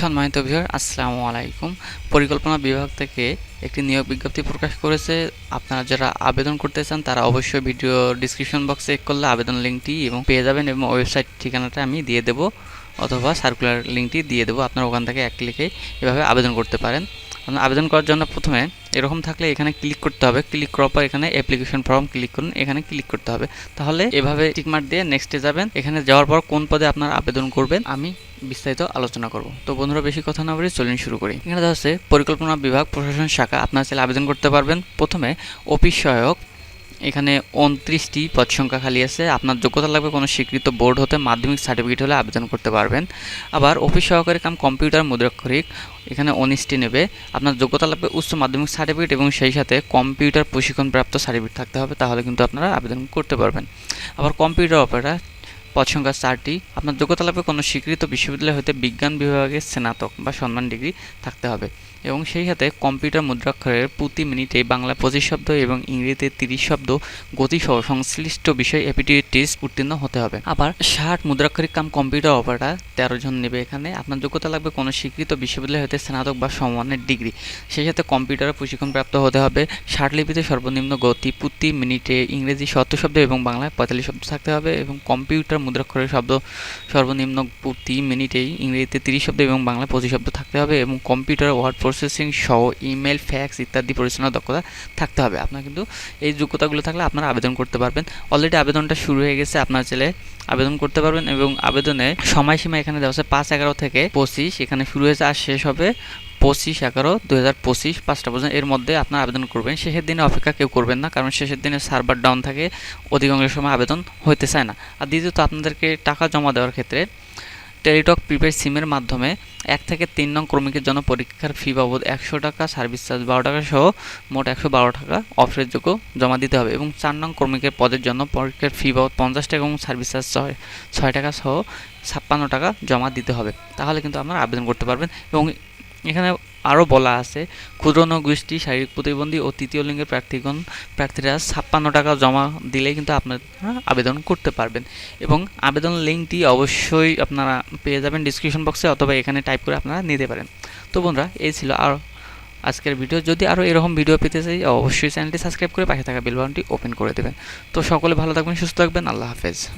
সম্মানিত ভিউয়ার আসসালামু আলাইকুম। পরিকল্পনা বিভাগ থেকে একটি নিয়োগ বিজ্ঞপ্তি প্রকাশ করেছে। আপনারা যারা আবেদন করতে চান, তারা অবশ্যই ভিডিও ডিসক্রিপশন বক্সে চেক করলে আবেদন লিঙ্কটি এবং পেয়ে যাবেন এবং ওয়েবসাইট ঠিকানাটা আমি দিয়ে দেবো, অথবা সার্কুলার লিঙ্কটি দিয়ে দেবো। আপনারা ওখান থেকে এক ক্লিকে এভাবে আবেদন করতে পারেন। আপনার আবেদন করার জন্য প্রথমে এরকম থাকলে এখানে ক্লিক করতে হবে। ক্লিক করার পর এখানে অ্যাপ্লিকেশন ফর্ম ক্লিক করুন, এখানে ক্লিক করতে হবে। তাহলে এভাবে টিকমার্ক দিয়ে নেক্সটে যাবেন। এখানে যাওয়ার পর কোন পদে আপনার আবেদন করবেন, আমি বিস্তারিত আলোচনা করব। তো বন্ধুরা, বেশি কথা না বলে চলুন শুরু করি। এখানে দেখা হচ্ছে পরিকল্পনা বিভাগ, প্রশাসন শাখা, আপনারা চাইলে আবেদন করতে পারবেন। প্রথমে, অফিস সহায়ক। এখানে উনত্রিশটি পদ সংখ্যা খালি আছে। আপনার যোগ্যতা লাগবে কোনো স্বীকৃত বোর্ড হতে, মাধ্যমিক সার্টিফিকেট হলে আবেদন করতে পারবেন। আবার অফিস সহকারী কাম কম্পিউটার মুদ্রাক্ষরিক, এখানে উনিশটি নেবে। আপনার যোগ্যতা লাগবে উচ্চ মাধ্যমিক সার্টিফিকেট এবং সেই সাথে কম্পিউটার প্রশিক্ষণপ্রাপ্ত সার্টিফিকেট থাকতে হবে, তাহলে কিন্তু আপনারা আবেদন করতে পারবেন। আবার কম্পিউটার অপারেটর, পদ সংখ্যা চারটি। আপনার যোগ্যতা লাগবে কোনো স্বীকৃত বিশ্ববিদ্যালয় হতে বিজ্ঞান বিভাগে স্নাতক বা সম্মান ডিগ্রি থাকতে হবে। এবং সেই সাথে কম্পিউটার মুদ্রাক্ষরের প্রতি মিনিটে বাংলা পঁচিশ শব্দ এবং ইংরেজিতে তিরিশ শব্দ গতিসহ সংশ্লিষ্ট বিষয় অ্যাপিটিউড টেস্ট উত্তীর্ণ হতে হবে। আবার ষাট মুদ্রাক্ষরিক কাম কম্পিউটার অপারেটর তেরো জন নেবে এখানে। আপনার যোগ্যতা লাগবে কোনো স্বীকৃত বিশ্ববিদ্যালয় হতে স্নাতক বা সম্মানের ডিগ্রি। সেই সাথে কম্পিউটারে প্রশিক্ষণ প্রাপ্ত হতে হবে। ষাট লিপিতে সর্বনিম্ন গতি প্রতি মিনিটে ইংরেজি সত্তর শব্দ এবং বাংলায় পঁয়তাল্লিশ শব্দ থাকতে হবে এবং কম্পিউটার মুদ্রাক্ষরের শব্দ সর্বনিম্ন প্রতি মিনিটেই ইংরেজিতে তিরিশ শব্দ এবং বাংলা পঁচিশ শব্দ থাকতে হবে এবং কম্পিউটার, ওয়ার্ড প্রসেসিং সহ ইমেল, ফ্যাক্স ইত্যাদি পরিচালনার দক্ষতা থাকতে হবে। আপনার কিন্তু এই যোগ্যতাগুলো থাকলে আপনারা আবেদন করতে পারবেন। অলরেডি আবেদনটা শুরু হয়ে গেছে। আপনার ছেলে আবেদন করতে পারবেন এবং আবেদনের সময়সীমা এখানে দেওয়া আছে পাঁচ এগারো থেকে পঁচিশ। এখানে শুরু হয়েছে আর শেষ হবে পঁচিশ এগারো দু হাজার পঁচিশ পাঁচটা পর্যন্ত। এর মধ্যে আপনার আবেদন করবেন। শেষের দিনে অপেক্ষা কেউ করবেন না, কারণ শেষের দিনে সার্ভার ডাউন থাকে, অধিকাংশ সময় আবেদন হতে চায় না। আর দ্বিতীয়ত, আপনাদেরকে টাকা জমা দেওয়ার ক্ষেত্রে টেলিটক প্রিপেড সিমের মাধ্যমে এক থেকে তিন নং ক্রমিকের জন্য পরীক্ষার ফি বাবদ একশো টাকা, সার্ভিস চার্জ বারো টাকা সহ মোট একশো বারো টাকা অফারের জমা দিতে হবে এবং চার নং ক্রমিকের পদের জন্য পরীক্ষার ফি বাবদ পঞ্চাশ টাকা এবং সার্ভিস চার্জ ছয় ছয় টাকা সহ ছাপ্পান্ন টাকা জমা দিতে হবে। তাহলে কিন্তু আপনারা আবেদন করতে পারবেন এবং এখানে আরও বলা আছে ক্ষুদ্র গোষ্ঠী, শারীরিক প্রতিবন্ধী ও তৃতীয় লিঙ্গের প্রার্থীগণ, প্রার্থীরা ছাপ্পান্ন টাকা জমা দিলেই কিন্তু আপনারা আবেদন করতে পারবেন। এবং আবেদন লিঙ্কটি অবশ্যই আপনারা পেয়ে যাবেন ডিসক্রিপশন বক্সে অথবা এখানে টাইপ করে আপনারা নিতে পারেন। তো বন্ধুরা, এই ছিল আর আজকের ভিডিও যদি আরও এরকম ভিডিও পেতে চাই, অবশ্যই চ্যানেলটি সাবস্ক্রাইব করে পাশে থাকা বেল বাটনটি ওপেন করে দেবেন। তো সকলে ভালো থাকবেন, সুস্থ থাকবেন, আল্লাহ হাফেজ।